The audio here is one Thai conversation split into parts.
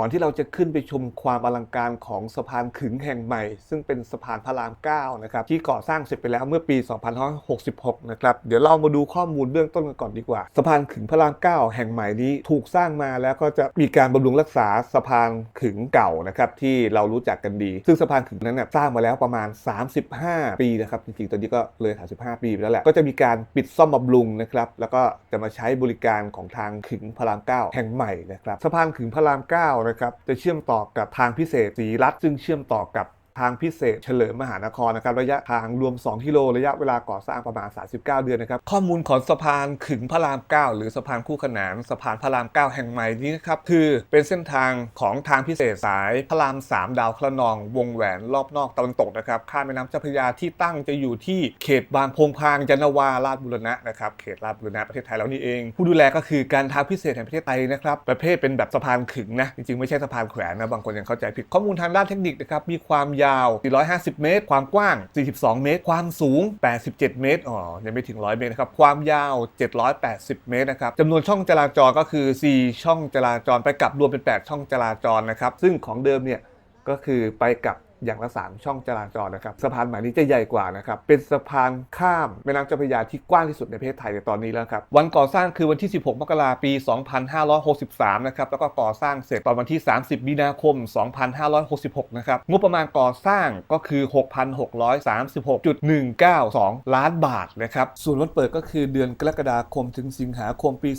ก่อนที่เราจะขึ้นไปชมความอลังการของสะพานขึงแห่งใหม่ ซึ่งเป็นสะพานพระราม 9 นะครับ ที่ก่อสร้างเสร็จไปแล้วเมื่อปี 2566 นะครับ เดี๋ยวเรามาดูข้อมูลเบื้องต้นกันก่อนดีกว่า สะพานขึงพระราม 9 แห่งใหม่นี้ถูกสร้างมาแล้วก็จะมีการบำรุงรักษาสะพานขึงเก่านะครับที่เรารู้จักกันดี ซึ่งสะพานขึงนั้นเนี่ยสร้างมาแล้วประมาณ 35 ปีนะครับจริงๆตอนนี้ก็เลย 35 ปีไปแล้วแหละก็จะมีการปิดซ่อมบำรุงนะครับแล้วก็จะมาใช้บริการของทางขึงพระราม 9 แห่งใหม่นะครับสะพานขึงพระราม 9นะครับจะเชื่อมต่อกับทางพิเศษสีรัฐซึ่งเชื่อมต่อกับ ทางพิเศษเฉลิมมหานครนะครับระยะทางรวม 2 กิโลระยะเวลาก่อสร้างประมาณ 39 เดือนนะครับข้อมูลของสะพานขึงพระราม 9 หรือสะพานคู่ขนานสะพานพระราม 9 แห่งใหม่นี้นะครับคือเป็นเส้นทางของทางพิเศษสายพระราม 3 ดาวคะนอง วงแหวนรอบนอกตะวันตกนะครับข้ามแม่น้ำเจ้าพระยาที่ตั้งจะอยู่ที่เขตบางพงพางยานนาวาราชบุรณะนะครับเขตราชบุรณะประเทศไทยแล้วนี่เอง ผู้ดูแลก็คือการทางพิเศษแห่งประเทศไทยนะครับประเภทเป็นแบบสะพานขึงนะจริงๆไม่ใช่สะพานแขวนนะบางคนยังเข้าใจผิดข้อมูลทางด้านเทคนิคนะครับมีความยาว 450 เมตร ความกว้าง 42 เมตร ความสูง 87 เมตร อ๋อ ยังไม่ถึง 100 เมตรนะครับ ความยาว 780 เมตรนะครับจำนวนช่องจราจรก็คือ 4 ช่องจราจรไปกลับรวมเป็น 8 ช่องจราจรนะครับ ซึ่งของเดิมเนี่ยก็คือไปกลับ อย่างละ3ช่องจราจรนะครับสะพานใหม่นี้จะใหญ่กว่านะครับเป็นสะพานข้ามแม่น้ำเจ้าพระยาที่กว้างที่สุดในประเทศไทยในตอนนี้แล้วครับวันก่อสร้างคือวันที่ 16 มกราคมปี 2563 นะครับแล้วก็ก่อสร้างเสร็จตอนวันที่ 30 มีนาคม 2566 นะครับงบประมาณก่อสร้างก็คือ 6,636.192 ล้านบาทนะครับส่วนวันเปิดก็คือเดือนกรกฎาคมถึงสิงหาคมปี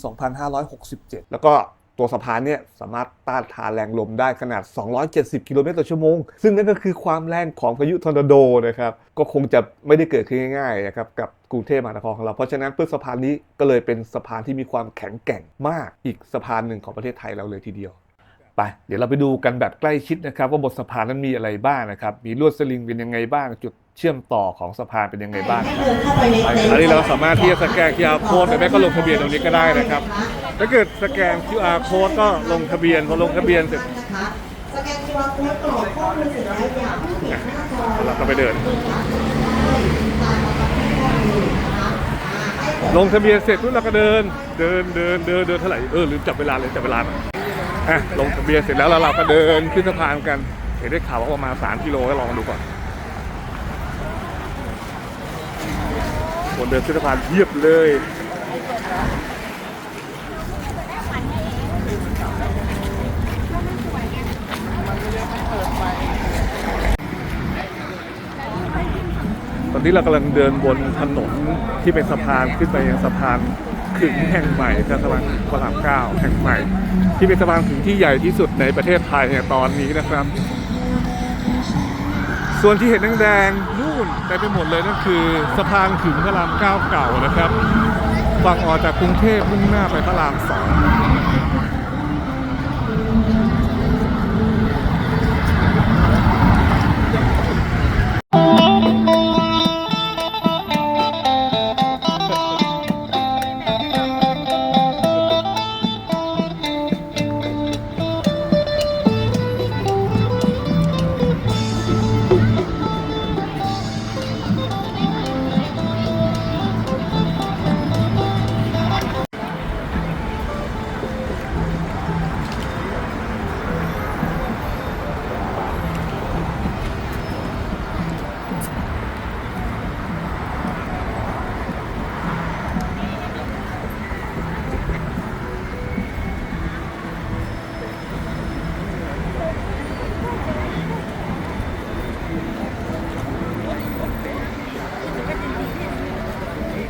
2567 แล้วก็ ตัวสะพานเนี่ยสามารถต้านทานแรงลมได้ขนาด 270 กิโลเมตรต่อชั่วโมง ซึ่งนั่นก็คือความแรงของพายุทอร์นาโดนะครับ ก็คงจะไม่ได้เกิดขึ้นง่ายๆนะครับกับกรุงเทพมหานครของเรา เพราะฉะนั้นเพื่อสะพานนี้ก็เลยเป็นสะพานที่มีความแข็งแกร่งมากอีกสะพานหนึ่งของประเทศไทยเราเลยทีเดียวไปเดี๋ยวเราไปดูกันแบบใกล้ชิดนะครับ ว่าบนสะพานนั้นมีอะไรบ้างนะครับ มีลวดสลิงเป็นยังไงบ้าง จุดเชื่อมต่อของสะพานเป็นยังไงบ้างครับอันนี้เราสามารถที่จะสแกน QR code หรือไม่ก็ลงทะเบียนตรงนี้ก็ได้นะครับ ถ้าเกิดสแกน QR code ก็ลงทะเบียนพอลงทะเบียนเสร็จสแกน QR code กรอกข้อมูลเสร็จแล้วอย่าเพิ่งเห็นหน้าจอเราก็ไปเดินตามมากับข้อมูลนะคะอ่าให้กดลงทะเบียนเสร็จปุ๊บเราก็เดิน เดินเดินเดินเดินเท่าไหร่เออลืมจับเวลาเลยจับเวลาหน่อยอะลงทะเบียนเสร็จแล้วแล้วเราก็เดินขึ้นสะพานกันเห็นได้ข่าวว่าประมาณ3กิโลก็ลองมาดูก่อนคนเดินขึ้นสะพานเยียบเลย ตอนนี้เรากำลังเดินบนถนนที่เป็นสะพานขึ้นไปยังสะพานขึงแห่งใหม่สะพานพระรามเก้าแห่งใหม่ ที่เป็นสะพานขึงที่ใหญ่ที่สุดในประเทศไทยเนี่ยตอนนี้นะครับ ส่วนที่เห็นแดงๆนู่นไปไปหมดเลยนั่นคือสะพานขึงพระรามเก้าเก่านะครับฝั่งออกจากกรุงเทพมุ่งหน้าไปพระรามสอง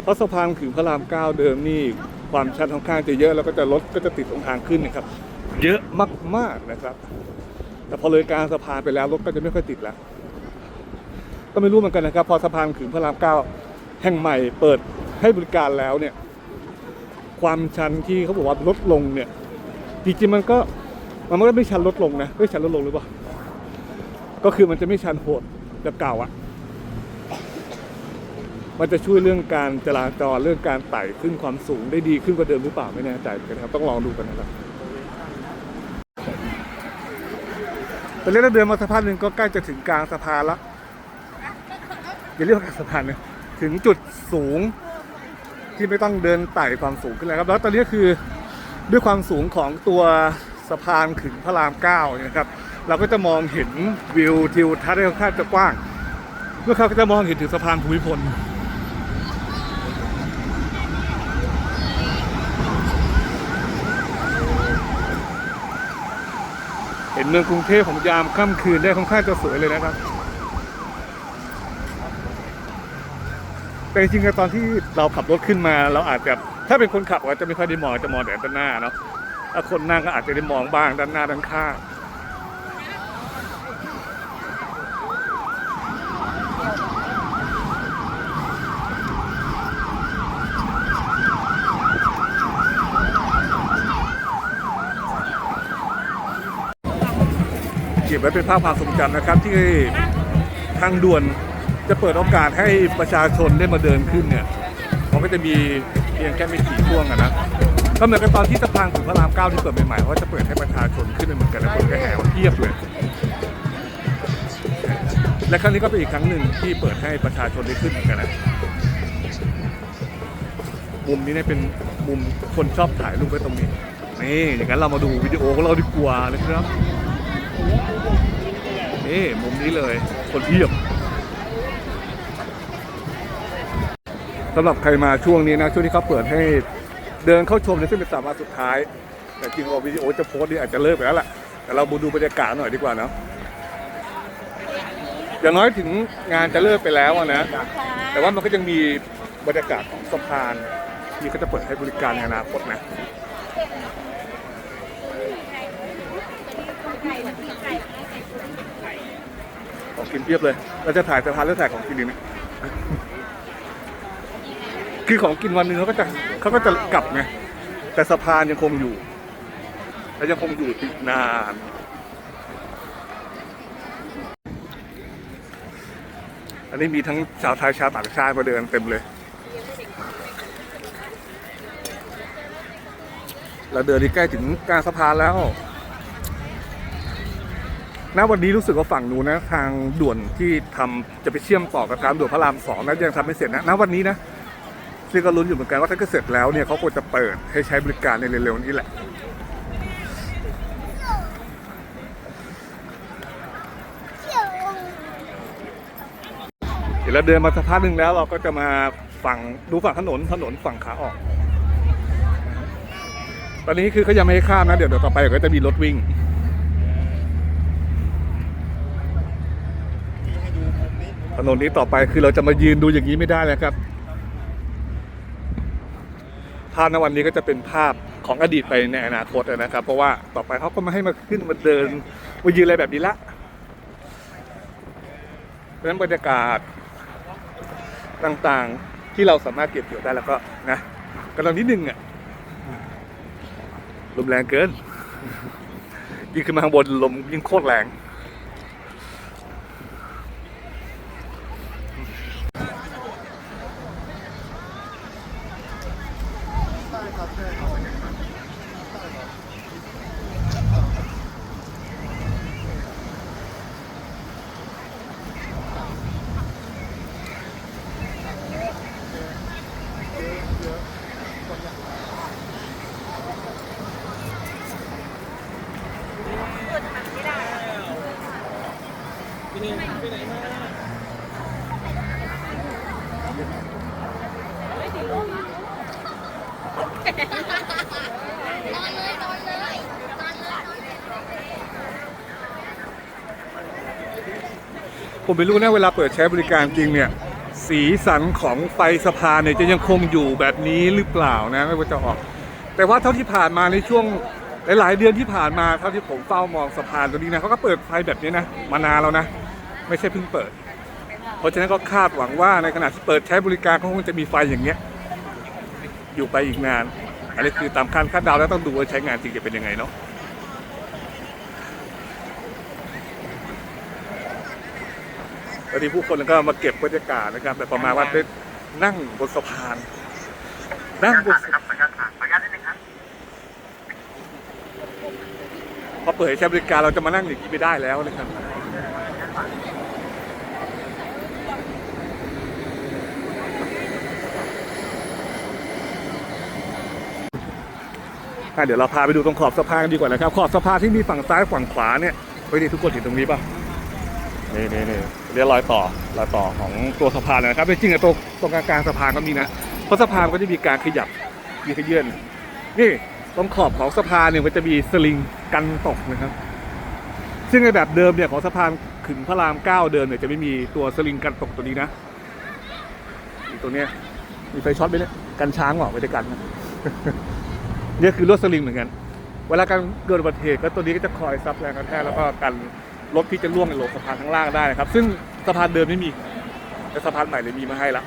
ราะสะพานขึงพระรามเก้าเดิมนี่ความชันค่อนข้างจะเยอะแล้วก็จะรถก็จะติดตรงทางขึ้นนะครับ เยอะมากๆนะครับ แต่พอเลยกลารสะพานไปแล้วรถก็จะไม่ค่อยติดแล้ว ก็ไม่รู้เหมือนกันนะครับ พอสะพานขึงพระรามเก้าแห่งใหม่เปิดให้บริการแล้วเนี่ย ความชันที่เขาบอกว่าลดลงเนี่ยจริงๆมันก็มันก็ไม่ชันลดลงนะไม่ชันลดลงหรือเปล่าก็คือมันจะไม่ชันโหดแบบเก่าอะ มันจะช่วยเรื่องการจราจรเรื่องการไต่ขึ้นความสูงได้ดีขึ้นกว่าเดิมหรือเปล่าไม่แน่ใจเหมือนกันครับต้องลองดูกันนะครับตอนนี้เราเดินมาสะพานหนึ่งก็ใกล้จะถึงกลางสะพานละอย่าเรียกว่ากลางสะพานนะถึงจุดสูงที่ไม่ต้องเดินไต่ความสูงขึ้นแล้วครับแล้วตอนนี้คือด้วยความสูงของตัวสะพานขึงพระรามเก้าเนี่ยนะครับ เราก็จะมองเห็นวิวทิวทัศน์ได้ค่อนข้างจะกว้างเมื่อเขาก็จะมองเห็นถึงสะพานภูมิพล ห็นเมืองกรุงเทพของยามค่ำคืนได้ค่อนข้างจะสวยเลยนะครับ แต่จริงๆตอนที่เราขับรถขึ้นมา เราอาจจะถ้าเป็นคนขับอาจจะไม่ค่อยได้มองจะมองแต่ด้านหน้าเนาะถ้าคนนั่งก็อาจจะได้มองบ้างด้านหน้าด้านข้าง เก็บไว้เป็นภาพความทรงจำนะครับ ที่ทางด่วนจะเปิดโอกาสให้ประชาชนได้มาเดินขึ้นเนี่ยมันก็จะมีเพียงแค่ไม่กี่ช่วงอะนะก็เหมือนกับตอนที่สะพานถึงพระรามเก้าที่เปิดใหม่ๆเขาจะเปิดให้ประชาชนขึ้นไปเหมือนกันแล้วคนก็แห่เพียบเลยและครั้งนี้ก็เป็นอีกครั้งหนึ่งที่เปิดให้ประชาชนได้ขึ้นเหมือนกันนะมุมนี้เนี่ยเป็นมุมคนชอบถ่ายรูปไว้ตรงนี้นี่อย่างนั้นเรามาดูวิดีโอของเราดีกว่านะครับ นี่มุมนี้เลย คนเพียบสำหรับใครมาช่วงนี้นะ ช่วงที่เขาเปิดให้เดินเข้าชมในซึ่งเป็นสามวันสุดท้าย แต่จริงๆว่าวิดีโอจะโพสต์นี่อาจจะเลิกไปแล้วแหละแต่เรามาดูบรรยากาศหน่อยดีกว่าเนาะอย่างน้อยถึงงานจะเลิกไปแล้วนะ แต่ว่ามันก็ยังมีบรรยากาศของสะพานที่เขาจะเปิดให้บริการในอนาคตนะ ของกินเพียบเลย เราจะถ่ายสะพานหรือถ่ายของกินดีเนี่ยคือของกินวันหนึงเขาก็จะเขาก็จะกลับไง แต่สะพานยังคงอยู่ และยังคงอยู่อีกนาน อันนี้มีทั้งชาวไทยชาวต่างชาติมาเดินเต็มเลย เราเดินที่ใกล้ถึงกลางสะพานแล้ว ณวันนี้รู้สึกว่าฝั่งนู้นนะทางด่วนที่ทำจะไปเชื่อมต่อกับทางด่วนพระรามสองนะยังทำไม่เสร็จนะณวันนี้นะซึ่งก็ลุ้นอยู่เหมือนกันว่าถ้าเกิดเสร็จแล้วเนี่ยเขาควรจะเปิดให้ใช้บริการในเร็วๆนี้แหละเดี๋ยวเราเดินมาสักพักหนึ่งแล้วเราก็จะมาฝั่งดูฝั่งถนนถนนฝั่งขาออก ตอนนี้คือเขายังไม่ให้ข้ามนะเดี๋ยวเดี๋ยวต่อไปก็จะมีรถวิ่ง ถนนนี้ต่อไปคือเราจะมายืนดูอย่างนี้ไม่ได้แล้วครับ ภาพในวันนี้ก็จะเป็นภาพของอดีตไปในอนาคตนะครับ เพราะว่าต่อไปเขาก็ไม่ให้มาขึ้นมาเดินมายืนอะไรแบบนี้ละเพราะฉะนั้นบรรยากาศต่างๆที่เราสามารถเก็บเกี่ยวได้แล้วก็นะกำลังนิดนึงอะลมแรงเกินยิ่งขึ้นมาข้างบนลมยิ่งโคตรแรง ผมไม่รู้นะเวลาเปิดใช้บริการจริงเนี่ย สีสันของไฟสะพานเนี่ยจะยังคงอยู่แบบนี้หรือเปล่านะไม่ว่าจะออก แต่ว่าเท่าที่ผ่านมาในช่วงหลายๆเดือนที่ผ่านมาเท่าที่ผมเฝ้ามองสะพานตัวนี้นะเขาก็เปิดไฟแบบนี้นะมานานแล้วนะ ไม่ใช่เพิ่งเปิด เพราะฉะนั้นก็คาดหวังว่าในขณะที่เปิดใช้บริการก็คงจะมีไฟอย่างเงี้ยอยู่ไปอีกนาน อันนี้คือตามคาดคาดเดาแล้วต้องดูว่าใช้งานจริงจะเป็นยังไงเนาะตอนนี้ผู้คนก็มาเก็บบรรยากาศนะครับแบบประมาณว่าได้นั่งบนสะพาน นั่งบนสะพานพอเปิดให้ใช้บริการเราจะมานั่งอย่างนี้ไม่ได้แล้วนะครับ อะเดี๋ยวเราพาไปดูตรงขอบสะพานกันดีกว่านะครับ ขอบสะพานที่มีฝั่งซ้ายฝั่งขวาเนี่ยเฮ้ยนี่ทุกคนเห็นตรงนี้ป่ะนี่นี่นี่เรียกรอยต่อรอยต่อของตัวสะพานเลยนะครับจริงๆอะตรงตรงกลางสะพานก็มีนะเพราะสะพานก็จะมีการขยับมีขยื่นนี่ตรงขอบของสะพานเนี่ยมันจะมีสลิงกันตกนะครับ ซึ่งในแบบเดิมเนี่ยของสะพานขึงพระรามเก้าเดิมเนี่ยจะไม่มีตัวสลิงกันตกตัวนี้นะตัวเนี้ยมีไฟช็อตไหมเนี่ยกันช้างหรอไม่ได้กันนะ นี่คือลวดสลิงเหมือนกัน เวลาการเกิดอุบัติเหตุก็ตัวนี้ก็จะคอยซับแรงกระแทกแล้วก็กันรถที่จะล่วงในโลงสะพานข้างล่างได้นะครับ ซึ่งสะพานเดิมไม่มี แต่สะพานใหม่เลยมีมาให้ละ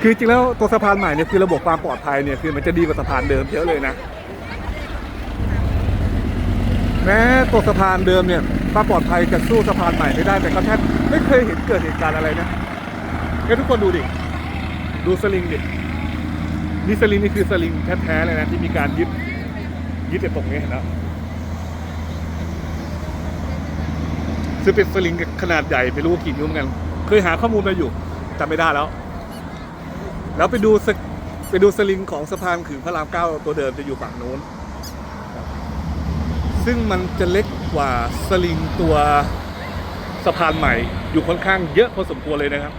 คือจริงแล้วตัวสะพานใหม่เนี่ยคือระบบความปลอดภัยเนี่ยคือมันจะดีกว่าสะพานเดิมเยอะเลยนะแม้ตัวสะพานเดิมเนี่ย ความปลอดภัยจะสู้สะพานใหม่ไม่ได้แต่ก็แทบไม่เคยเห็นเกิดเหตุการณ์อะไรนะให้ทุกคนดูดิ ดูสลิงดินี่สลิงนี่คือสลิงแท้ๆเลยนะที่มีการยึดยึดไอ้ตรงนี้เห็นแล้วซึ่งเป็นสลิงขนาดใหญ่ไม่รู้กี่นิ้วเหมือนกัน เคยหาข้อมูลมาอยู่จำไม่ได้แล้ว แล้วไปดูไปดูสลิงของสะพานขึงพระรามเก้าตัวเดิมจะอยู่ฝั่งโน้น ซึ่งมันจะเล็ก กว่าสลิงตัวสะพานใหม่อยู่ค่อนข้างเยอะพอสมควรเลยนะครับ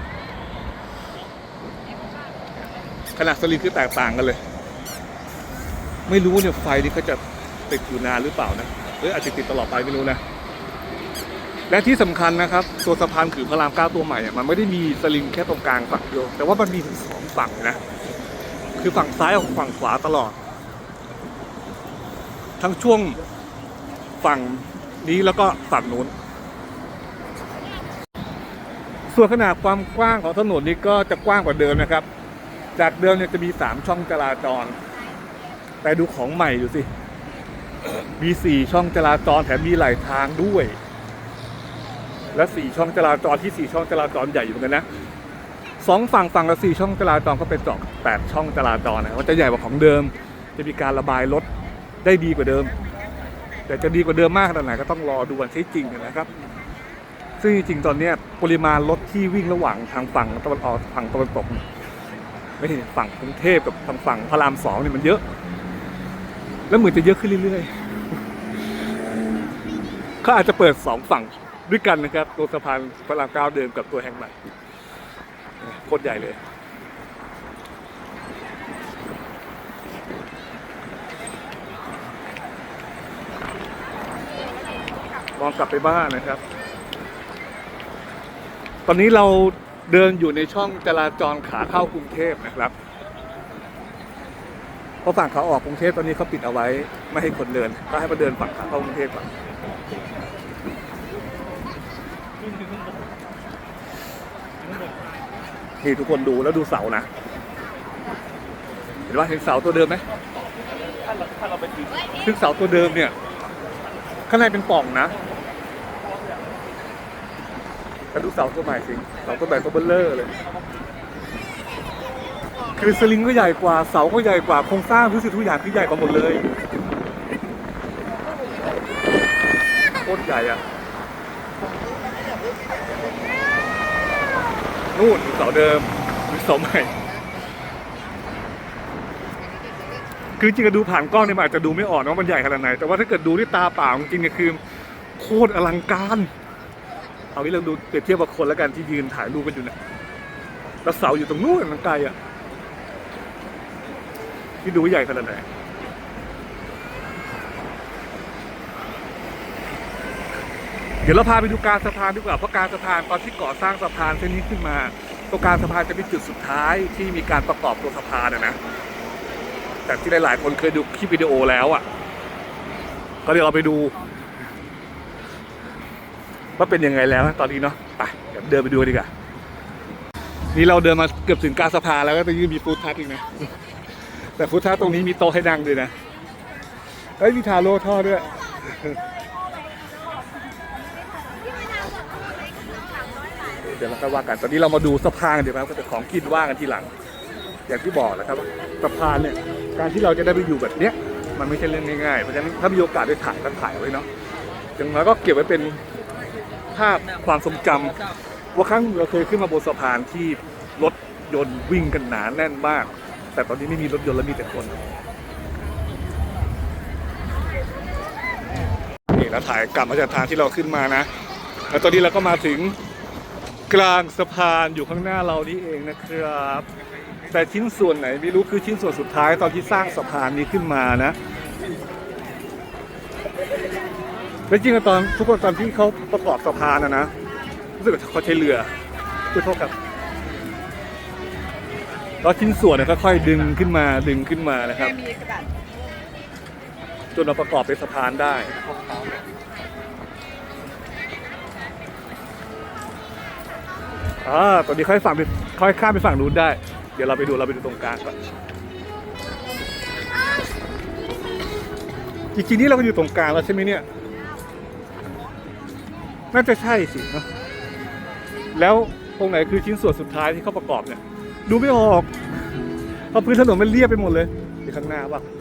ขนาดสลิงคือแตกต่างกันเลย ไม่รู้เนี่ยไฟนี่เขาจะติดอยู่นานหรือเปล่านะหรืออาจจะติดตลอดไปไม่รู้นะ และที่สำคัญนะครับ ตัวสะพานขือพระรามเก้าตัวใหม่อะมันไม่ได้มีสลิงแค่ตรงกลางฝั่งเดียวแต่ว่ามันมีถึงสองฝั่งนะคือฝั่งซ้ายกับฝั่งขวาตลอด ทั้งช่วงฝั่ง นี้แล้วก็ฝั่งนู้น ส่วนขนาดความกว้างของถนนนี้ก็จะกว้างกว่าเดิมนะครับ จากเดิมเนี่ยจะมีสามช่องจราจร แต่ดูของใหม่ดูสิ มีสี่ช่องจราจรแถมมีหลายทางด้วย และสี่ช่องจราจรที่สี่ช่องจราจรใหญ่อยู่เหมือนกันนะสองฝั่งฝั่งละสี่ช่องจราจรก็เป็นจอกแปดช่องจราจรนะมันจะใหญ่กว่าของเดิม จะมีการระบายรถได้ดีกว่าเดิม แต่จะดีกว่าเดิมมากขนาดไหนก็ต้องรอดูวันใช้จริงนะครับ ซึ่งจริงตอนนี้ปริมาณรถที่วิ่งระหว่างทางฝั่งตะวันออกฝั่งตะวันตกนี่ยไม่ใช่ฝั่งกรุงเทพกับทางฝั่งพระรามสองเนี่ยมันเยอะ แล้วเหมือนจะเยอะขึ้นเรื่อยๆเขาอาจจะเปิดสองฝั่งด้วยกันนะครับตัวสะพานพระรามเก้าเดิมกับตัวแห่งใหม่โคตรใหญ่เลย มองกลับไปบ้านนะครับ ตอนนี้เราเดินอยู่ในช่องจราจรขาเข้ากรุงเทพนะครับเพราะฝั่งขาออกกรุงเทพตอนนี้เขาปิดเอาไว้ ไม่ให้คนเดินก็ให้มาเดินฝั่งขาเข้ากรุงเทพก่อนนี่ทุกคนดูแล้วดูเสานะเห็นว่าเห็นเสาตัวเดิมไหมซึ่งเสาตัวเดิมเนี่ย ข้างในเป็นปล่องนะแล้วดูเสาตัวใหม่สิเสาตัวใหม่ตัวเบลเลอร์เลย คือสลิงก็ใหญ่กว่า เสาก็ใหญ่กว่า โครงสร้างทุกสิ่งทุกอย่างคือใหญ่กว่าหมดเลย โคตรใหญ่อะนู่นเสาเดิมหรือเสาใหม่ คือจริงๆดูผ่านกล้องเนี่ยมันอาจจะดูไม่ออกนะว่ามันใหญ่ขนาดไหน แต่ว่าถ้าเกิดดูด้วยตาเปล่าจริงๆเนี่ยคือโคตรอลังการเอางี้เราดูเปรียบเทียบกับคนแล้วกันที่ยืนถ่ายรูปกันอยู่เนี่ยแล้วเสาอยู่ตรงนู้นมันไกลอะที่ดูใหญ่ขนาดไหนเดี๋ยวเราพาไปดูการสะพานดีกว่าเพราะการสะพานตอนที่ก่อสร้างสะพานเส้นนี้ขึ้นมาตรงการสะพานจะเป็นจุดสุดท้ายที่มีการประกอบตัวสะพานนะ นะแต่ที่หลาย ๆ คนเคยดูคลิปวิดีโอแล้วอะ ก็เดี๋ยวเราไปดู ว่าเป็นยังไงแล้วตอนนี้เนาะไปเดี๋ยวเดินไปดูดีกว่านี่เราเดินมาเกือบถึงกลาสะพานแล้วก็ตรงนี้มีฟูดทัคอีกนะ แต่ฟูดทัคตรงนี้มีโต๊ะให้นั่งด้วยนะเฮ้ยมีทาโร่ทอดด้วยเดี๋ยวเราค่อยว่ากันตอนนี้เรามาดูสะพานกันเดี๋ยวครับแต่ของกินว่ากันทีหลัง อย่างที่บอกแล้วครับสะพานเนี่ย การที่เราจะได้ไปอยู่แบบเนี้ยมันไม่ใช่เรื่องง่ายๆเพราะฉะนั้นถ้ามีโอกาสได้ถ่ายก็ถ่ายไว้เนาะอย่างน้อยก็เก็บไว้เป็นภาพความทรงจำว่าครั้งเราเคยขึ้นมาบนสะพานที่รถยนต์วิ่งกันหนาแน่นมาก แต่ตอนนี้ไม่มีรถยนต์แล้วมีแต่คนนี่แล้วถ่ายกลับมาจากทางที่เราขึ้นมานะแล้วตอนนี้เราก็มาถึงกลางสะพานอยู่ข้างหน้าเรานี่เองนะครับ แต่ชิ้นส่วนไหนไม่รู้คือชิ้นส่วนสุดท้ายตอนที่สร้างสะพานนี้ขึ้นมานะและจริงๆตอนทุกคนตอนที่เขาประกอบสะพานนะนะรู้สึกว่าเขาใช้เรือเพื่อเท่ากับแล้วชิ้นส่วนเนี่ยค่อยๆดึงขึ้นมาดึงขึ้นมานะครับมีกระดาษจนเราประกอบเป็นสะพานได้อ่าตอนนี้ค่อยฝั่งไปค่อยข้ามไปฝั่งนู้นได้เดี๋ยวเราไปดูเราไปดูตรงกลางก่อนจริงๆนี่เราก็อยู่ตรงกลางแล้วใช่ไหมเนี่ย น่าจะใช่สิเนะแล้วตรงไหนคือชิ้นส่วนสุดท้ายที่เขาประกอบเนี่ย ดูไม่ออกเพราะพื้นถนนมันเรียบไปหมดเลยอยู่ข้างหน้าป่ะอ่า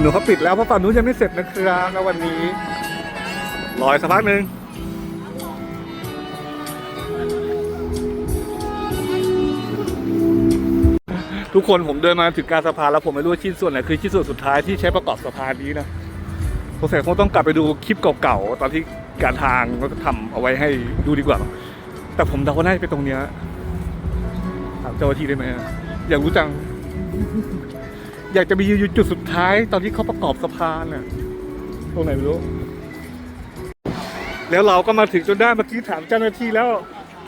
ฝั่งนู้นเขาปิดแล้วเพราะฝั่งนู้นยังไม่เสร็จนะครับแล้ววันนี้รออีกสักพักหนึ่งทุกคนผมเดินมาถึงกลารสะพานแล้วผมไม่รู้ชิ้นส่วนไหนคือชิ้นส่วนสุดท้ายที่ใช้ประกอบสะพานนี้นะผมเสร็จคงต้องกลับไปดูคลิปเก่าๆตอนที่การทางก็ทำเอาไว้ให้ดูดีกว่า แต่ผมเดาว่าน่าจะเป็นตรงเนี้ยถามเจ้าหน้าที่ได้ไหมอะอยากรู้จัง อยากจะไปยืนอยู่จุดสุดท้าย ตอนที่เขาประกอบสะพานน่ะตรงไหนไม่รู้ แล้วเราก็มาถึงจนได้เมื่อกี้ถามเจ้าหน้าที่แล้ว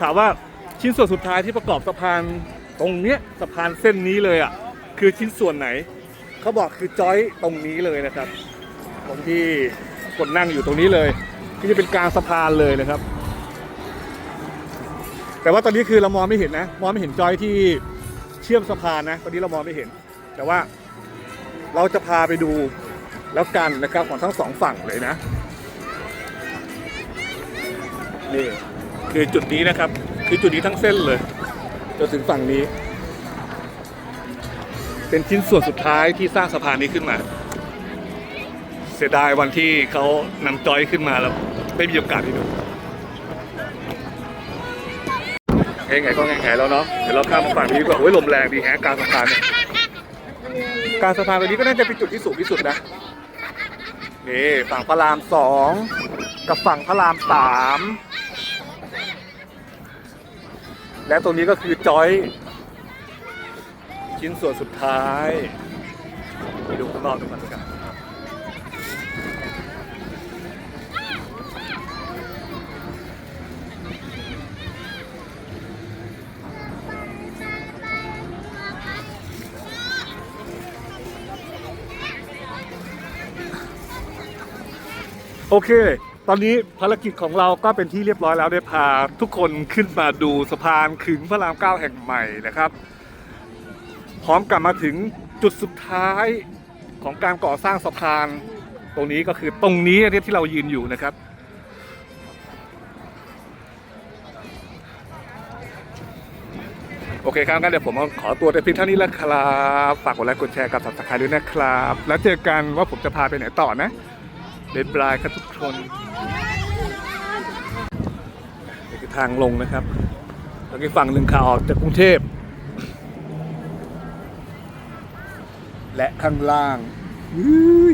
ถามว่าชิ้นส่วนสุดท้ายที่ประกอบสะพานตรงเนี้ยสะพานเส้นนี้เลยอะ คือชิ้นส่วนไหน เขาบอกคือจอยตรงนี้เลยนะครับตรงที่คนนั่งอยู่ตรงนี้เลยที่จะเป็นกลางสะพานเลยนะครับ แต่ว่าตอนนี้คือเรามองไม่เห็นนะ มองไม่เห็นจอยที่เชื่อมสะพานนะ ตอนนี้เรามองไม่เห็น แต่ว่า เราจะพาไปดูแล้วกันนะครับของทั้งสองฝั่งเลยนะนี่คือจุดนี้นะครับ คือจุดนี้ทั้งเส้นเลยจนถึงฝั่งนี้ เป็นชิ้นส่วนสุดท้ายที่สร้างสะพานนี้ขึ้นมา เสียดายวันที่เขานำจอยขึ้นมาแล้วไม่มีโอกาสที่ดูเฮ้ยไงก็ไงไงแล้วเนาะเดี๋ยวเราข้ามมาฝั่งนี้ดีกว่าโอ้ยลมแรงดีแฮะกลางสะพานเนี่ย กลางสะพานตรงนี้ก็น่าจะเป็นจุดที่สูงที่สุดนะนี่ฝั่งพระรามสองกับฝั่งพระรามสามและตรงนี้ก็คือจอย ชิ้นส่วนสุดท้ายไปดูข้างนอกดูกันกัน โอเค ตอนนี้ภารกิจของเราก็เป็นที่เรียบร้อยแล้วได้พาทุกคนขึ้นมาดูสะพานขึงพระรามเก้าแห่งใหม่นะครับ พร้อมกลับมาถึงจุดสุดท้ายของการก่อสร้างสะพาน ตรงนี้ก็คือตรงนี้ที่เรายืนอยู่นะครับ โอเคครับงั้นเดี๋ยวผมขอตัวแต่เพียงเท่านี้แล้วครับ ฝากกดไลค์กดแชร์กับ subscribe ด้วยนะครับ แล้วเจอกันว่าผมจะพาไปไหนต่อนะ เดนปลายครับทุกคนนี่คือทางลงนะครับแล้วก็ฝั่งหนึ่งขาออกจากกรุงเทพ และข้างล่าง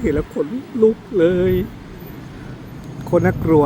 เห็นแล้วขนลุกเลย คนน่ากลัว